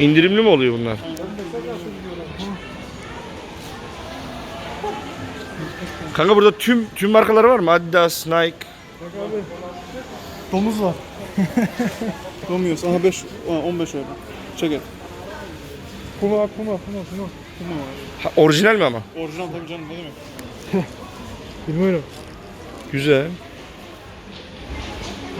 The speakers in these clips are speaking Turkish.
İndirimli mi oluyor bunlar? Kanka burada tüm tüm markaları var mı? Adidas, Nike. Domuz var. Domuyoruz. Aha 5, 15 euro. Çek et. Puma, Puma, Puma, Puma. Puma var. Ha, orijinal mi ama? Orijinal tabii canım ne demek. Bilmiyorum. Güzel.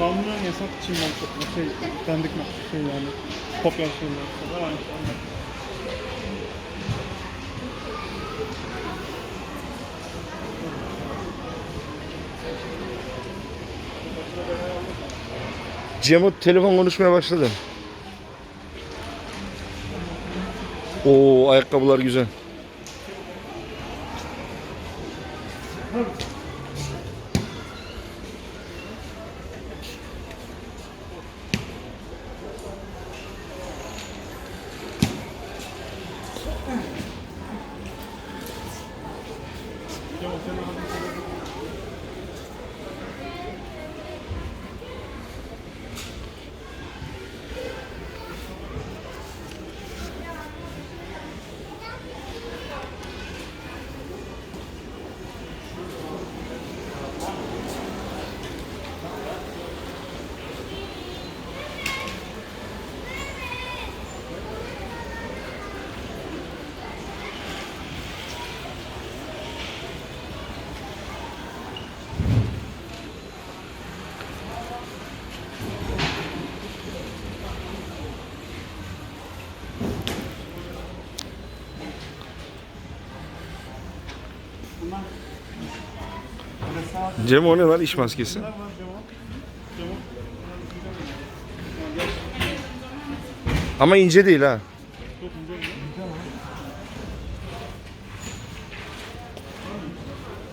Kanunen yasak Çin markası. Şey, dandik mi? Şey yani. Kopya şeyler. Aynı şey. Telefon konuşmaya başladı. Oo ayakkabılar güzel. Cemo o ne lan iş maskesi? Ama ince değil ha.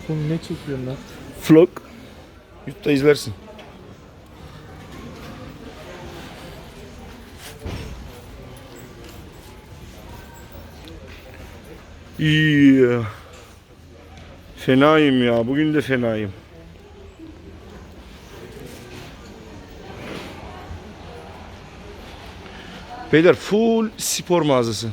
Sen ne çekiyorsun lan? Vlog. YouTube'da izlersin. İyi. Fenayım ya. Bugün de fenayım. Beyler full spor mağazası.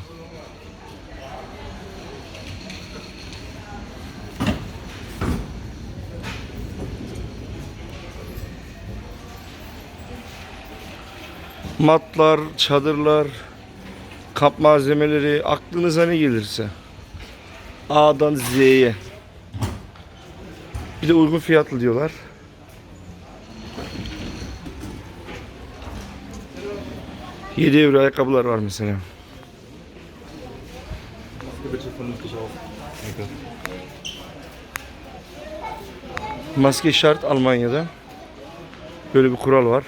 Matlar, çadırlar, kamp malzemeleri, aklınıza ne gelirse. A'dan Z'ye. Bir de uygun fiyatlı diyorlar. Yedi euro ayakkabılar var mesela. Maske şart Almanya'da. Böyle bir kural var.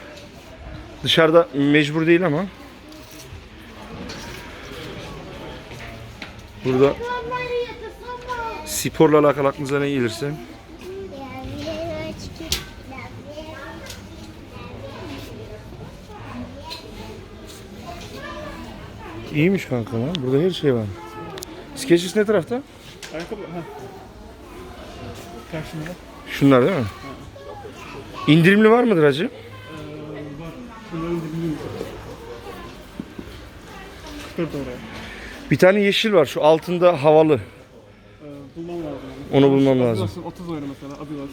Dışarıda mecbur değil ama. Burada sporla alakalı aklınıza ne gelirse. İyiymiş kanka lan. Burada her şey var. Skechers ne tarafta? Ayakkabı. Ha. Karşımda. Şunlar değil mi? İndirimli var mıdır hacı? Var. Dibinde mi? 44 oraya. Bir tane yeşil var şu altında havalı. Ee, bulmam lazım. Onu bulmam lazım. Adidas'ın 30 euro mesela Adidas.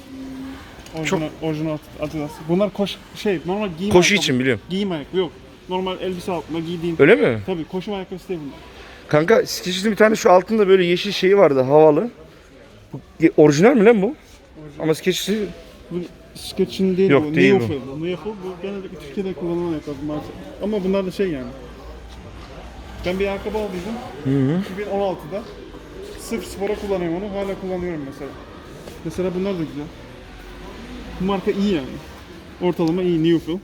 Orijinal, orijinal Adidas. Bunlar koş şey normal giyim Koşu ayakkabı. için biliyorum. Giyim ayakkabı yok. Normal elbise altında giydiğin. Öyle mi? Tabii koşu ayakkabısı değil bunlar. Kanka Skechers'ın bir tane şu altında böyle yeşil şeyi vardı havalı. Bu, orijinal mi lan bu? Ama Skechers'ı Bu Skech'in değil Yok, bu. değil bu. Neofill. bu. Neofill bu genellikle Türkiye'de kullanılan ayakkabı maalesef. Ama bunlar da şey yani. Ben bir ayakkabı aldıydım. Hı hı. 2016'da. Sırf spora kullanıyorum onu. Hala kullanıyorum mesela. Mesela bunlar da güzel. Bu marka iyi yani. Ortalama iyi Neofill.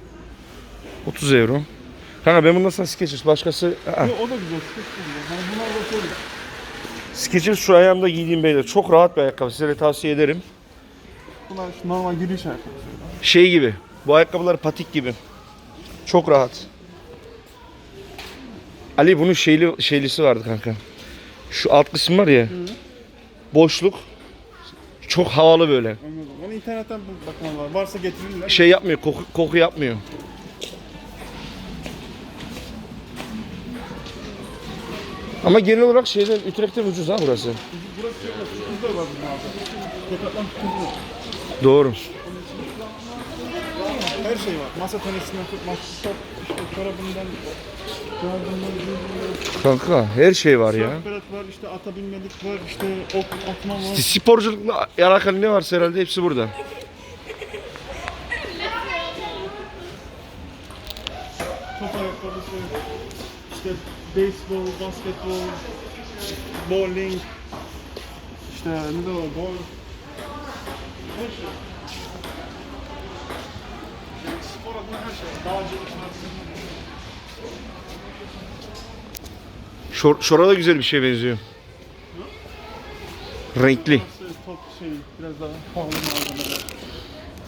30 euro. Kanka ben bundan sonra Skechers başkası... Aa, Yo, o da güzel. Skech de güzel. Hani bunlar da şöyle. Skechers şu ayağımda giydiğim beyler. Çok rahat bir ayakkabı. Size de tavsiye ederim. Bunlar şu normal yürüyüş ayakkabısı. Şey gibi. Bu ayakkabılar patik gibi. Çok rahat. Ali bunun şeyli şeylisi vardı kanka. Şu alt kısım var ya. Boşluk. Çok havalı böyle. Anladım. Onu internetten var. Varsa getirirler. Şey yapmıyor, koku, koku yapmıyor. Ama genel olarak şeyden Utrecht'ten ucuz ha burası. Burası çok. Ucuz da var ucuz var. Doğru. Her şey var. Masa tenisinden tut, masa işte çorabından, Kanka her şey var ya. Berat var, işte ata binmelik var, işte ok atma var. Sporculukla alakalı ne varsa herhalde hepsi burada. Top ayakkabısı, işte beyzbol, basketbol, bowling, işte ne de var, bol. Her şey. Spor adına her şey. Dağcılık. Şor, şora da güzel bir şey benziyor. Renkli. Top şey, biraz daha pahalı malzemeler.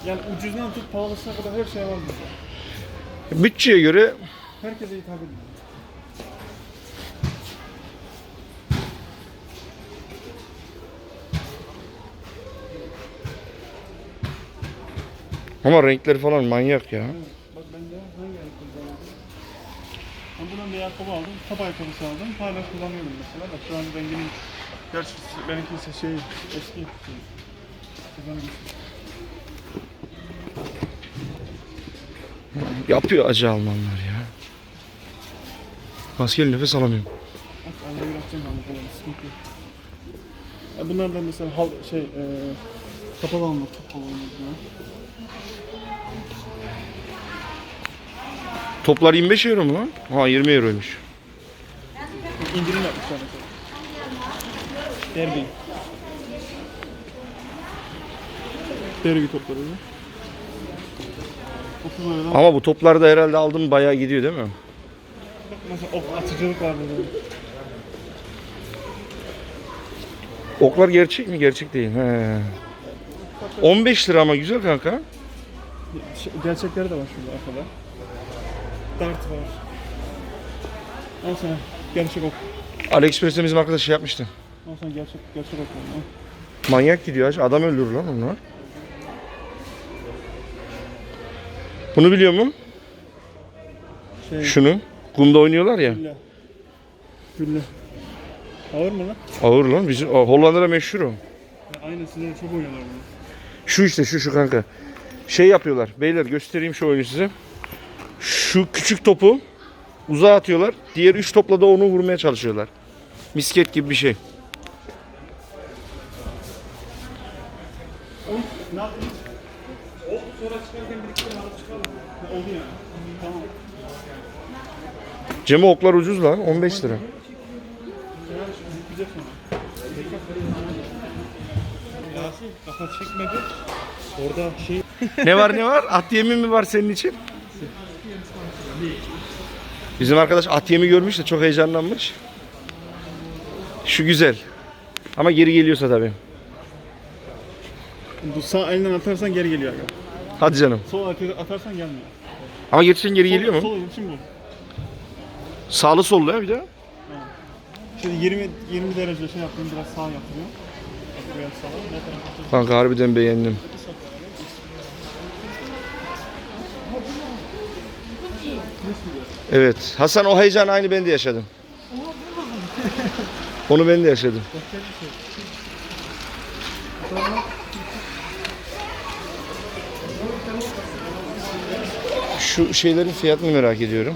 Yani ucuzdan tut pahalısına kadar her şey var burada. Bütçeye göre Herkese hitap ediyor. Ama renkleri falan manyak ya. Bak ben de hangi ayakkabı aldım? Ben buradan bir ayakkabı aldım. Top ayakkabısı aldım. Hala kullanıyorum mesela. Bak şu an renginin Gerçi benimki ise şey eski. Kullanıyorum. Yapıyor acı Almanlar ya. Maskeli nefes alamıyorum. Bak arada bırakacağım ben bu kadar sıkıntı yok. Ya bunlar da mesela hal, şey e, kapalı almak, kapalı almak ya. Toplar 25 euro mu lan? Ha 20 euroymuş. İndirim yapmışlar mesela. Derby. Derby topları da. 30 liradan. Ama bu toplar da herhalde aldım bayağı gidiyor değil mi? Bak mesela ok atıcılık var burada. Oklar gerçek mi? Gerçek değil. He. 15 lira ama güzel kanka. Şey, Gerçekleri de var şurada arkada. Dart var. Al sana gerçek ok. AliExpress'te bizim arkadaş şey yapmıştı. Al sana gerçek gerçek ok. Manyak gidiyor aç. Adam öldürür lan onlar. Bunu biliyor musun? Şey, Şunu. Kumda oynuyorlar ya. gülle. Gülle. Ağır mı lan? Ağır lan. Bizim Hollanda'da meşhur o. Aynen sizler çok oynuyorlar bunu. Şu işte şu şu kanka. Şey yapıyorlar. Beyler göstereyim şu oyunu size. Şu küçük topu uzağa atıyorlar. Diğer üç topla da onu vurmaya çalışıyorlar. Misket gibi bir şey. Ne yaptın? O sonra çıkarken bir iki tane alıp çıkalım. Ha, Oldu yani. Tamam. Cem oklar ucuz lan. 15 lira. Orada şey ne var ne var? At yemi mi var senin için? Bizim arkadaş at yemi görmüş de çok heyecanlanmış. Şu güzel. Ama geri geliyorsa tabii. bu sağ elinden atarsan geri geliyor. aga. Hadi canım. Sol elinden atarsan gelmiyor. Ama geçsen geri geliyor mu? Sol için bu. Sağlı sollu ya bir de. Şimdi 20 20 derece şey yaptım biraz sağ yatırıyor. Bak Biraz sağa. Ne tarafa atıyorsun? Kanka harbiden beğendim. Evet. Hasan o heyecan aynı ben de yaşadım. Onu ben de yaşadım. Şu şeylerin fiyatını merak ediyorum.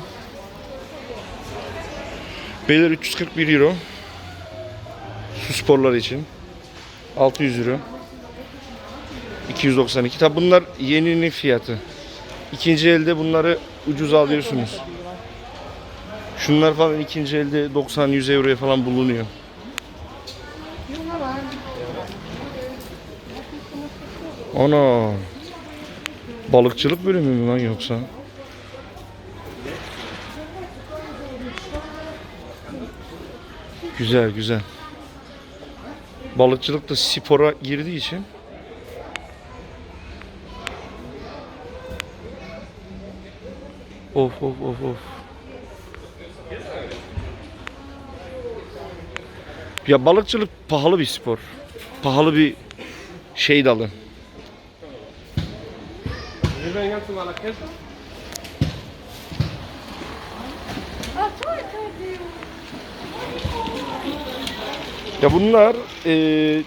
Beyler 341 euro. Su sporları için. 600 euro. 292. Tabi bunlar yeninin fiyatı. İkinci elde bunları ucuz alıyorsunuz. Şunlar falan ikinci elde 90-100 euroya falan bulunuyor. Ana. Balıkçılık bölümü mü lan yoksa? Güzel güzel. Balıkçılık da spora girdiği için Of of of of. Ya balıkçılık pahalı bir spor. Pahalı bir şey dalı. Ya bunlar e,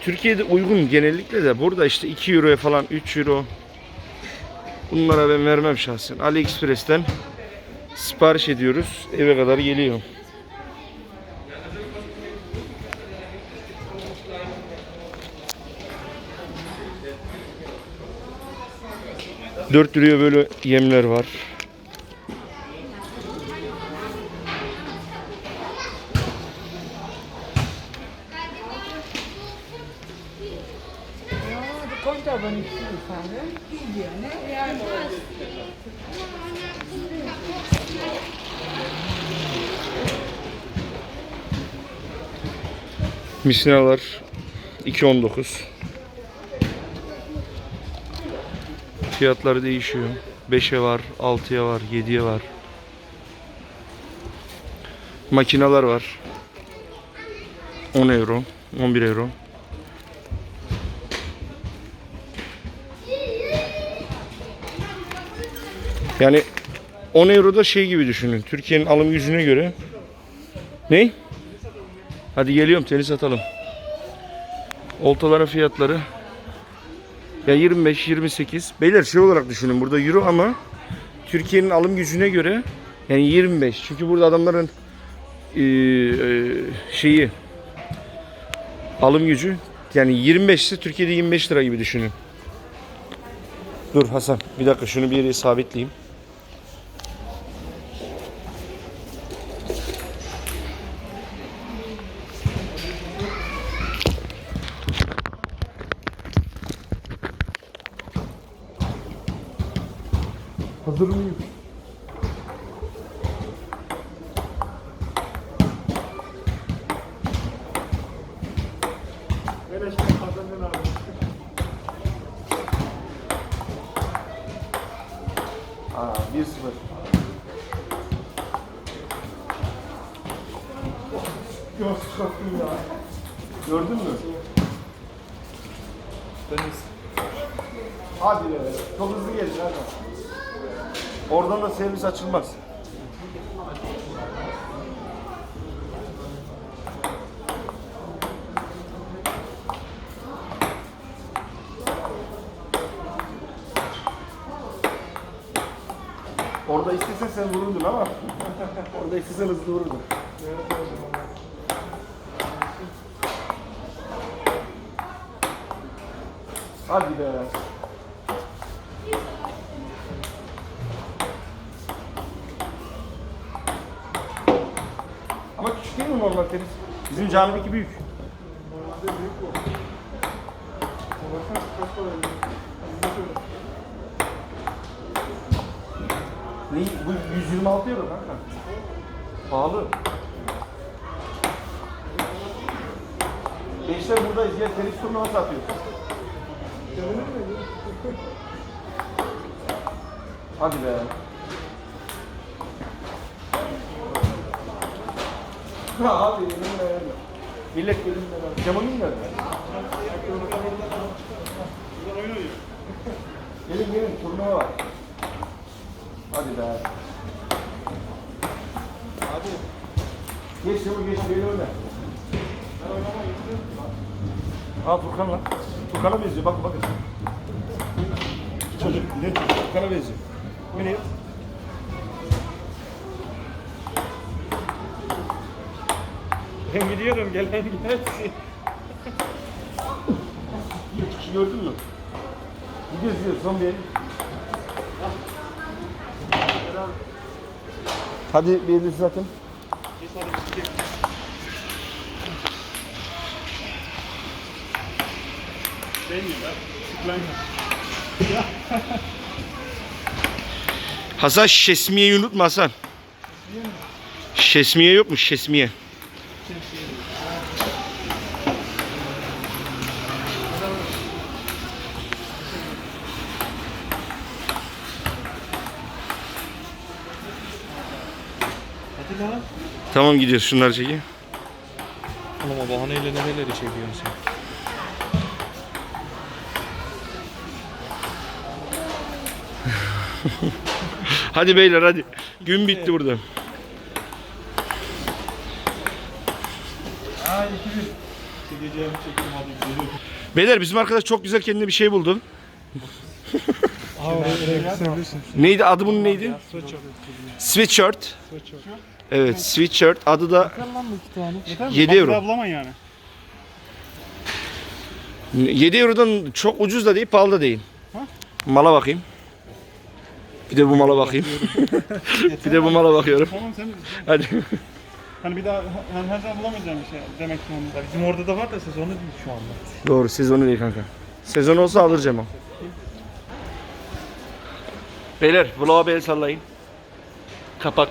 Türkiye'de uygun genellikle de burada işte 2 euroya falan 3 euro. Bunlara ben vermem şahsen. AliExpress'ten sipariş ediyoruz. Eve kadar geliyor. Dört liraya böyle yemler var. Misinalar 2.19. Fiyatları değişiyor. 5'e var, 6'ya var, 7'ye var. Makineler var. 10 euro, 11 euro. Yani 10 euro da şey gibi düşünün. Türkiye'nin alım gücüne göre. Ne? Hadi geliyorum tenis atalım. Oltaların fiyatları ya 25 28. Beyler şey olarak düşünün burada euro ama Türkiye'nin alım gücüne göre yani 25. Çünkü burada adamların eee, eee, şeyi alım gücü yani 25 ise Türkiye'de 25 lira gibi düşünün. Dur Hasan bir dakika şunu bir yere sabitleyeyim. Beleşten kazandın abi. Aa 1-0. Göz çıkarttın ya. Gördün mü? Hadi be. Çok hızlı geldin hadi. Oradan da servis açılmaz. Orada istesen sen vururdun ama orada istesen hızlı vururdun. Hadi be. Ama küçük değil mi normal tenis? Bizim camideki büyük. Normalde büyük bu. Baksana kaç para ödüyor. Bizde şöyle. Ne? Bu 126 euro kanka. Pahalı. Gençler buradayız. Gel tenis turnuvası atıyoruz. Hadi be. Ha abi yeminle verme. Millet gelin beraber. Kemal'in nerede? Gelin gelin turnuva var. Hadi be. Hadi. Geç çabuk geç beni öyle. Ben oynamaya gittim. Ha Furkan lan. Furkan'a benziyor bakın bakın. Çocuk ne çocuk Furkan'a benziyor. Bu ne? Ben gidiyorum gelen gelsin. Gördün mü? Gidiyoruz gidiyoruz son bir el. Hadi bir elini zaten. Ben gibi. Sıklan. Hasan şesmiyeyi unutma Hasan. Şesmiye yok mu şesmiye? Lan. Tamam gidiyoruz şunları çekeyim. Oğlum o bahaneyle nereleri çekiyorsun sen? Hadi beyler hadi. Gün bitti burada. 2000. Gideceğimi çektim hadi gidelim. Beyler bizim arkadaş çok güzel kendine bir şey buldu. Aa. Neydi adı bunun neydi? Sweatshirt. Evet sweatshirt adı da Yeter mi? 7 Bak, euro. Ablama yani. 7 Euro'dan çok ucuz da değil pahalı da değil. Ha? Mala bakayım. Bir de bu mala bakayım. bir de bu mala bakıyorum. Tamam sen Hadi. hani bir daha hani her zaman bulamayacağım bir şey demek ki onu. Bizim orada da var da sezonu değil şu anda. Doğru sezonu değil kanka. Sezon olsa alıracağım o. Beyler vloga bir el sallayın. Kapak.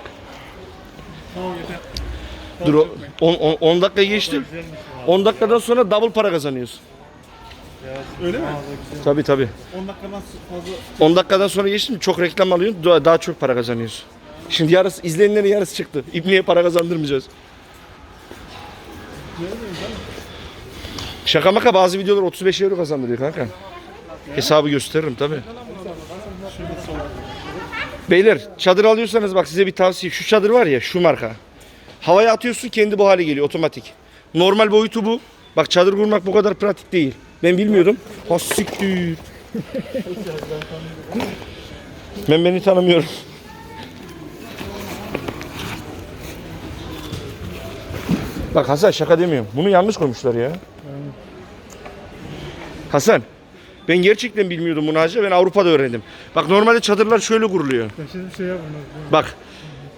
Tamam yeter. Dur o 10 dakika geçti. 10 dakikadan sonra double para kazanıyorsun. Öyle mi? Tabi tabi. 10 dakikadan fazla 10 dakikadan sonra geçtim çok reklam alıyorsun daha, daha çok para kazanıyorsun. Şimdi yarısı izleyenlerin yarısı çıktı. İbniye para kazandırmayacağız. Şaka maka bazı videolar 35 euro kazandırıyor kanka. Hesabı gösteririm tabi. Beyler çadır alıyorsanız bak size bir tavsiye. Şu çadır var ya şu marka. Havaya atıyorsun kendi bu hale geliyor otomatik. Normal boyutu bu. Bak çadır kurmak bu kadar pratik değil. Ben bilmiyordum. Ha siktir. Ben beni tanımıyorum. Bak Hasan şaka demiyorum. Bunu yanlış koymuşlar ya. Hasan ben gerçekten bilmiyordum bunu hacı. Ben Avrupa'da öğrendim. Bak normalde çadırlar şöyle kuruluyor. Şimdi şey yapmadım. Bak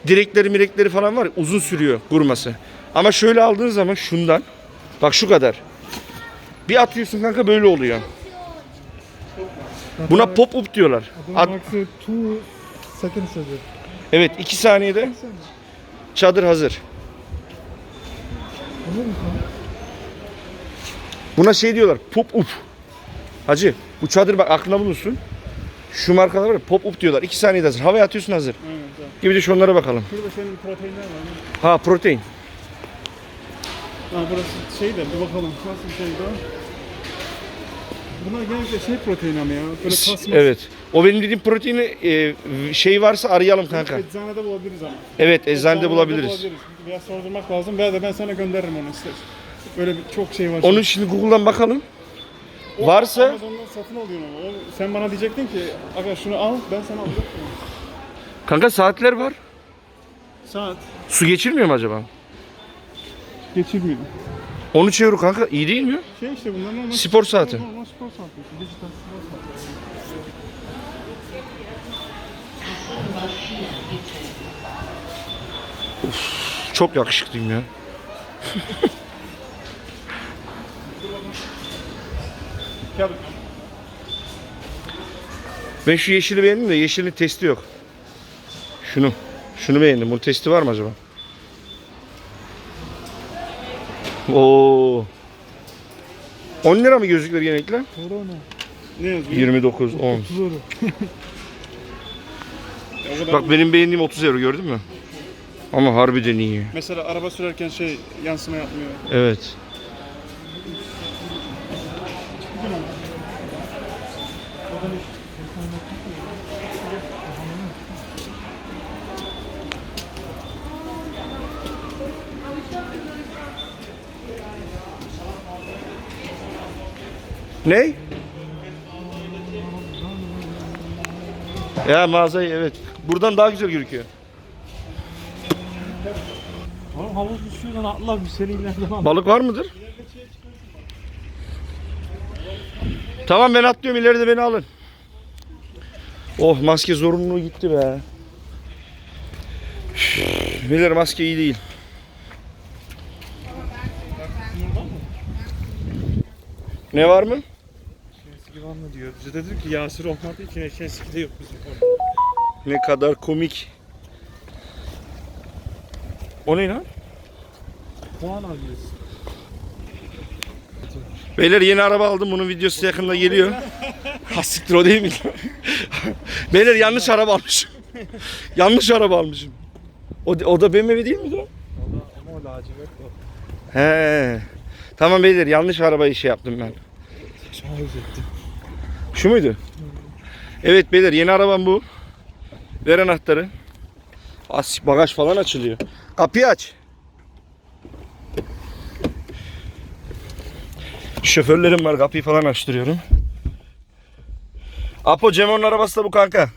direkleri mirekleri falan var ya, uzun sürüyor kurması. Ama şöyle aldığın zaman şundan bak şu kadar. Bir atıyorsun kanka böyle oluyor. Buna pop up diyorlar. 2 seconds dedi. evet iki saniyede çadır hazır. Buna şey diyorlar pop up. Hacı bu çadır bak aklına bulunsun. Şu markalar var ya pop up diyorlar. İki saniyede hazır. Havaya atıyorsun hazır. Evet, evet. Gibi de şunlara bakalım. Şurada senin proteinler var. Ha protein. Ha burası şey de bir bakalım nasıl bir şeydi o? Bunlar genellikle şey protein ama ya. Böyle kasmaz. Evet. O benim dediğim proteini e, şey varsa arayalım kanka. Eczanede bulabiliriz ama. Evet eczanede bulabiliriz. Veya sordurmak lazım veya da ben sana gönderirim onu ister. Öyle bir çok şey var. Onu şimdi Google'dan bakalım. Varsa- Amazon'dan satın alıyorsun onu. O- Sen bana diyecektin ki aga şunu al ben sana alacaktım. Kanka saatler var. Saat. Su geçirmiyor mu acaba? Geçirmiyor. 13 euro kanka iyi değil mi? Şey işte bunlar normal. Spor saati. Normal spor saati. işte, Dijital spor saati. Çok yakışıklıyım ya. Gel. Ben şu yeşili beğendim de yeşilin testi yok. Şunu. Şunu beğendim. Bunun testi var mı acaba? Oo. 10 lira mı gözlükler genellikle? Ne yazıyor? 29, 10. Ya o kadar Bak benim beğendiğim 30 euro gördün mü? Ama harbiden iyi. Mesela araba sürerken şey yansıma yapmıyor. Evet. Ne? Ya mağazayı evet. Buradan daha güzel gözüküyor. Oğlum havuz düşüyordan atla bir seni ileriden al. Balık var mıdır? Tamam ben atlıyorum ileride beni alın. Oh maske zorunluluğu gitti be. Bilir maske iyi değil. Ne var mı? Mı diyor. Bize de dedim ki Yasir olmadığı için eski de yok bizim orada. Ne kadar komik. O ne lan? Puan alıyoruz. Beyler yeni araba aldım. Bunun videosu yakında geliyor. Ha siktir o değil mi? Beyler yanlış araba almışım. yanlış araba almışım. O, o da BMW değil miydi o? O da ama o lacivert o. He. Tamam beyler yanlış arabayı şey yaptım ben. Tecavüz etti. Şu muydu? Evet beyler yeni arabam bu. Ver anahtarı. Asik bagaj falan açılıyor. Kapıyı aç. Şoförlerim var kapıyı falan açtırıyorum. Apo Cemo'nun arabası da bu kanka.